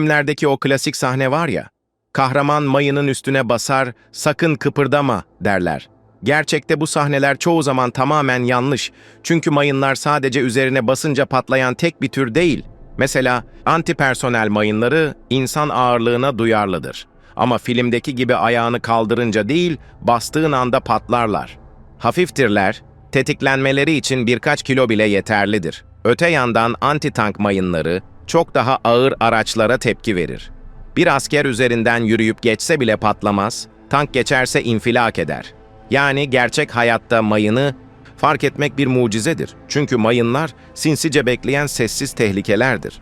Filmlerdeki o klasik sahne var ya, kahraman mayının üstüne basar, sakın kıpırdama derler. Gerçekte bu sahneler çoğu zaman tamamen yanlış. Çünkü mayınlar sadece üzerine basınca patlayan tek bir tür değil. Mesela antipersonel mayınları insan ağırlığına duyarlıdır. Ama filmdeki gibi ayağını kaldırınca değil, bastığın anda patlarlar. Hafiftirler, tetiklenmeleri için birkaç kilo bile yeterlidir. Öte yandan anti-tank mayınları çok daha ağır araçlara tepki verir. Bir asker üzerinden yürüyüp geçse bile patlamaz, tank geçerse infilak eder. Yani gerçek hayatta mayını fark etmek bir mucizedir. Çünkü mayınlar sinsice bekleyen sessiz tehlikelerdir.